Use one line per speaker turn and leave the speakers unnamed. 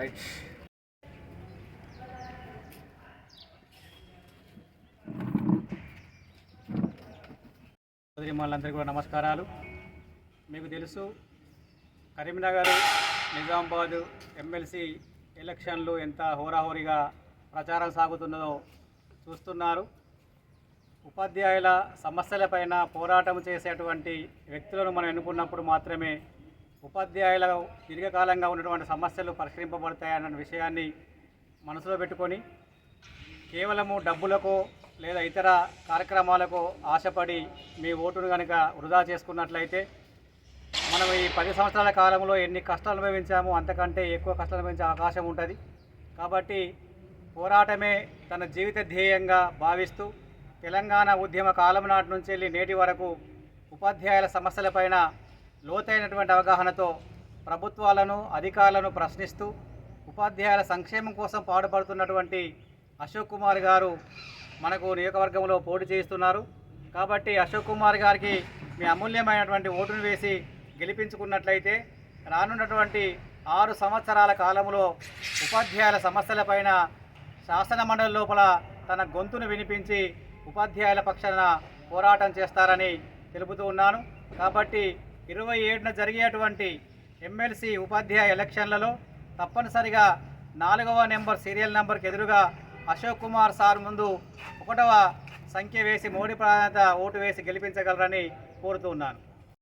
Right చౌదరిమాలందరికీ కూడా నమస్కారాలు. మీకు తెలుసు కరీంనగర్ నిజామాబాద్ ఎమ్మెల్సీ ఎలక్షన్లు ఎంత హోరాహోరీగా ప్రచారం సాగుతున్నదో చూస్తున్నారు. ఉపాధ్యాయుల సమస్యలపైన పోరాటం చేసేటువంటి వ్యక్తులను మనం ఎన్నుకున్నప్పుడు మాత్రమే ఉపాధ్యాయుల దీర్ఘకాలంగా ఉన్నటువంటి సమస్యలు పరిష్కరింపబడతాయన్న విషయాన్ని మనసులో పెట్టుకొని కేవలము డబ్బులకో లేదా ఇతర కార్యక్రమాలకు ఆశపడి మీ ఓటును కనుక వృధా చేసుకున్నట్లయితే మనం ఈ పది సంవత్సరాల కాలంలో ఎన్ని కష్టాలు అనుభవించామో అంతకంటే ఎక్కువ కష్టాలు అనుభవించే అవకాశం ఉంటుంది. కాబట్టి పోరాటమే తన జీవిత ధ్యేయంగా భావిస్తూ తెలంగాణ ఉద్యమ కాలం నాటి నుంచి వెళ్ళి నేటి వరకు ఉపాధ్యాయుల సమస్యలపైన లోతైనటువంటి అవగాహనతో ప్రభుత్వాలను అధికారులను ప్రశ్నిస్తూ ఉపాధ్యాయుల సంక్షేమం కోసం పాటుపడుతున్నటువంటి అశోక్ కుమార్ గారు మనకు నియోజకవర్గంలో పోటీ చేస్తున్నారు కాబట్టి అశోక్ కుమార్ గారికి మీ అమూల్యమైనటువంటి ఓటును వేసి గెలిపించుకున్నట్లయితే రానున్నటువంటి ఆరు సంవత్సరాల కాలంలో ఉపాధ్యాయుల సమస్యలపైన శాసన మండలి లోపల తన గొంతును వినిపించి ఉపాధ్యాయుల పక్షాన పోరాటం చేస్తారని తెలుపుతూ ఉన్నాను. కాబట్టి ఇరవై ఏడున జరిగేటువంటి ఎమ్మెల్సీ ఉపాధ్యాయ ఎలక్షన్లలో తప్పనిసరిగా నాలుగవ నెంబర్ సీరియల్ నెంబర్కి ఎదురుగా అశోక్ కుమార్ సార్ ముందు ఒకటవ సంఖ్య వేసి మోడీ ప్రాధాన్యత ఓటు వేసి గెలిపించగలరని కోరుతూ ఉన్నాను.